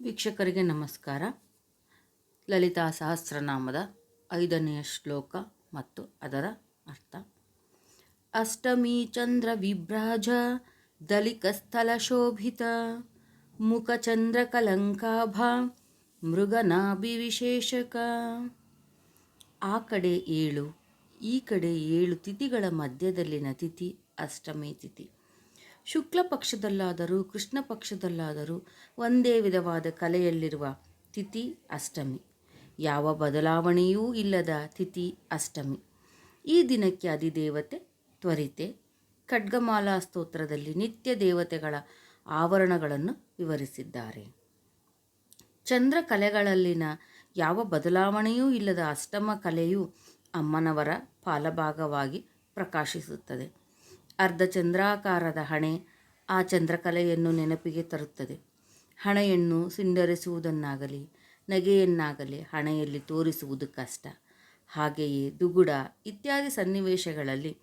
ವೀಕ್ಷಕರಿಗೆ ನಮಸ್ಕಾರ. ಲಲಿತಾ ಸಹಸ್ರನಾಮದ ಐದನೆಯ ಶ್ಲೋಕ ಮತ್ತು ಅದರ ಅರ್ಥ. ಅಷ್ಟಮಿ ಚಂದ್ರ ವಿಭ್ರಾಜ ದಲಿಕಸ್ಥಲ ಶೋಭಿತ ಮುಖಚಂದ್ರ ಕಲಂಕಾಭ, ಮೃಗನಾಭಿ ವಿಶೇಷಕ. ಆ ಕಡೆ ಏಳು, ಈ ಕಡೆ ಏಳು ತಿಥಿಗಳ ಮಧ್ಯದಲ್ಲಿನ ತಿಥಿ ಅಷ್ಟಮಿ ತಿಥಿ. ಶುಕ್ಲ ಪಕ್ಷದಲ್ಲಾದರೂ ಕೃಷ್ಣ ಪಕ್ಷದಲ್ಲಾದರೂ ಒಂದೇ ವಿಧವಾದ ಕಲೆಯಲ್ಲಿರುವ ತಿಥಿ ಅಷ್ಟಮಿ. ಯಾವ ಬದಲಾವಣೆಯೂ ಇಲ್ಲದ ತಿಥಿ ಅಷ್ಟಮಿ. ಈ ದಿನಕ್ಕೆ ಅಧಿದೇವತೆ ತ್ವರಿತೆ. ಖಡ್ಗಮಾಲಾ ಸ್ತೋತ್ರದಲ್ಲಿ ನಿತ್ಯ ದೇವತೆಗಳ ಆವರಣಗಳನ್ನು ವಿವರಿಸಿದ್ದಾರೆ. ಚಂದ್ರ ಕಲೆಗಳಲ್ಲಿನ ಯಾವ ಬದಲಾವಣೆಯೂ ಇಲ್ಲದ ಅಷ್ಟಮ ಕಲೆಯು ಅಮ್ಮನವರ ಪಾಲಭಾಗವಾಗಿ ಪ್ರಕಾಶಿಸುತ್ತದೆ. ಅರ್ಧ ಚಂದ್ರಾಕಾರದ ಹಣೆ ಆ ಚಂದ್ರಕಲೆಯನ್ನು ನೆನಪಿಗೆ ತರುತ್ತದೆ. ಹಣೆಯನ್ನು ಸಿಂಡರಿಸುವುದನ್ನಾಗಲಿ, ನಗೆಯನ್ನಾಗಲಿ ಹಣೆಯಲ್ಲಿ ತೋರಿಸುವುದು ಕಷ್ಟ. ಹಾಗೆಯೇ ದುಗುಡ ಇತ್ಯಾದಿ ಸನ್ನಿವೇಶಗಳಲ್ಲಿ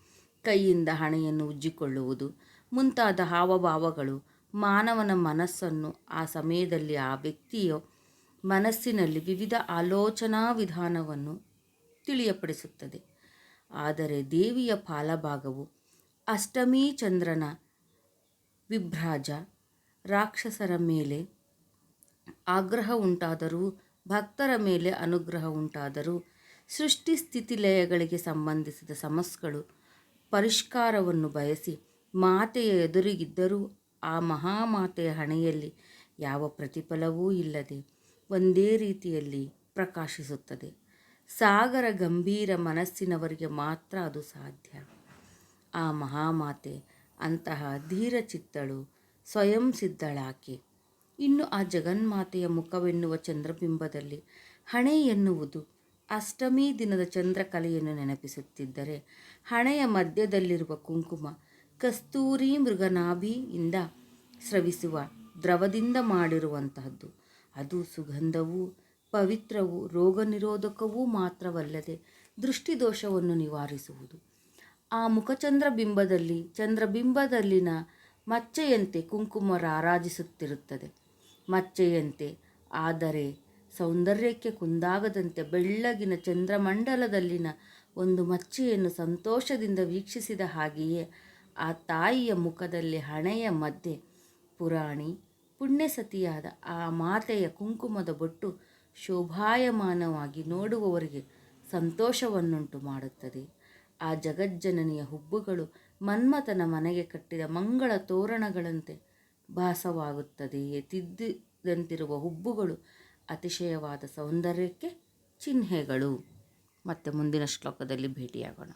ಕೈಯಿಂದ ಹಣೆಯನ್ನು ಉಜ್ಜಿಕೊಳ್ಳುವುದು, ಮುಂತಾದ ಹಾವಭಾವಗಳು ಮಾನವನ ಮನಸ್ಸನ್ನು ಆ ಸಮಯದಲ್ಲಿ ಆ ವ್ಯಕ್ತಿಯ ಮನಸ್ಸಿನಲ್ಲಿ ವಿವಿಧ ಆಲೋಚನಾ ವಿಧಾನವನ್ನು ತಿಳಿಯಪಡಿಸುತ್ತದೆ. ಆದರೆ ದೇವಿಯ ಫಾಲಭಾಗವು ಅಷ್ಟಮೀ ಚಂದ್ರನ ವಿಭ್ರಾಜ ರಾಕ್ಷಸರ ಮೇಲೆ ಆಗ್ರಹ ಉಂಟಾದರೂ, ಭಕ್ತರ ಮೇಲೆ ಅನುಗ್ರಹ ಉಂಟಾದರೂ, ಸೃಷ್ಟಿ ಸ್ಥಿತಿ ಲಯಗಳಿಗೆ ಸಂಬಂಧಿಸಿದ ಸಮಸ್ಯೆಗಳು ಪರಿಷ್ಕಾರವನ್ನು ಬಯಸಿ ಮಾತೆಯ ಎದುರಿಗಿದ್ದರೂ ಆ ಮಹಾಮಾತೆಯ ಹಣೆಯಲ್ಲಿ ಯಾವ ಪ್ರತಿಫಲವೂ ಇಲ್ಲದೆ ಒಂದೇ ರೀತಿಯಲ್ಲಿ ಪ್ರಕಾಶಿಸುತ್ತದೆ. ಸಾಗರ ಗಂಭೀರ ಮನಸ್ಸಿನವರಿಗೆ ಮಾತ್ರ ಅದು ಸಾಧ್ಯ. ಆ ಮಹಾಮಾತೆ ಅಂತಹ ಧೀರ ಚಿತ್ತಳು ಸ್ವಯಂ ಸಿದ್ಧಳಾಕೆ. ಇನ್ನು ಆ ಜಗನ್ಮಾತೆಯ ಮುಖವೆನ್ನುವ ಚಂದ್ರಬಿಂಬದಲ್ಲಿ ಹಣೆ ಎನ್ನುವುದು ಅಷ್ಟಮಿ ದಿನದ ಚಂದ್ರಕಲೆಯನ್ನು ನೆನಪಿಸುತ್ತಿದ್ದರೆ ಹಣೆಯ ಮಧ್ಯದಲ್ಲಿರುವ ಕುಂಕುಮ ಕಸ್ತೂರಿ ಮೃಗನಾಭಿಯಿಂದ ಸ್ರವಿಸುವ ದ್ರವದಿಂದ ಮಾಡಿರುವಂತಹದ್ದು. ಅದು ಸುಗಂಧವೂ ಪವಿತ್ರವೂ ರೋಗ ನಿರೋಧಕವೂ ಮಾತ್ರವಲ್ಲದೆ ದೃಷ್ಟಿದೋಷವನ್ನು ನಿವಾರಿಸುವುದು. ಆ ಮುಖಚಂದ್ರ ಬಿಂಬದಲ್ಲಿ ಚಂದ್ರಬಿಂಬದಲ್ಲಿನ ಮಚ್ಚೆಯಂತೆ ಕುಂಕುಮ ರಾರಾಜಿಸುತ್ತಿರುತ್ತದೆ. ಮಚ್ಚೆಯಂತೆ ಆದರೆ ಸೌಂದರ್ಯಕ್ಕೆ ಕುಂದಾಗದಂತೆ ಬೆಳ್ಳಗಿನ ಚಂದ್ರಮಂಡಲದಲ್ಲಿನ ಒಂದು ಮಚ್ಚೆಯನ್ನು ಸಂತೋಷದಿಂದ ವೀಕ್ಷಿಸಿದ ಹಾಗೆಯೇ ಆ ತಾಯಿಯ ಮುಖದಲ್ಲಿ ಹಣೆಯ ಮಧ್ಯೆ ಪುರಾಣಿ, ಪುಣ್ಯಸತಿಯಾದ ಆ ಮಾತೆಯ ಕುಂಕುಮದ ಬೊಟ್ಟು ಶೋಭಾಯಮಾನವಾಗಿ ನೋಡುವವರಿಗೆ ಸಂತೋಷವನ್ನುಂಟು ಮಾಡುತ್ತದೆ. ಆ ಜಗಜ್ಜನನಿಯ ಹುಬ್ಬುಗಳು ಮನ್ಮಥನ ಮನೆಗೆ ಕಟ್ಟಿದ ಮಂಗಳ ತೋರಣಗಳಂತೆ ಭಾಸವಾಗುತ್ತದೆಯೇ? ತಿದ್ದಿದಂತಿರುವ ಹುಬ್ಬುಗಳು ಅತಿಶಯವಾದ ಸೌಂದರ್ಯಕ್ಕೆ ಚಿಹ್ನೆಗಳು. ಮತ್ತು ಮುಂದಿನ ಶ್ಲೋಕದಲ್ಲಿ ಭೇಟಿಯಾಗೋಣ.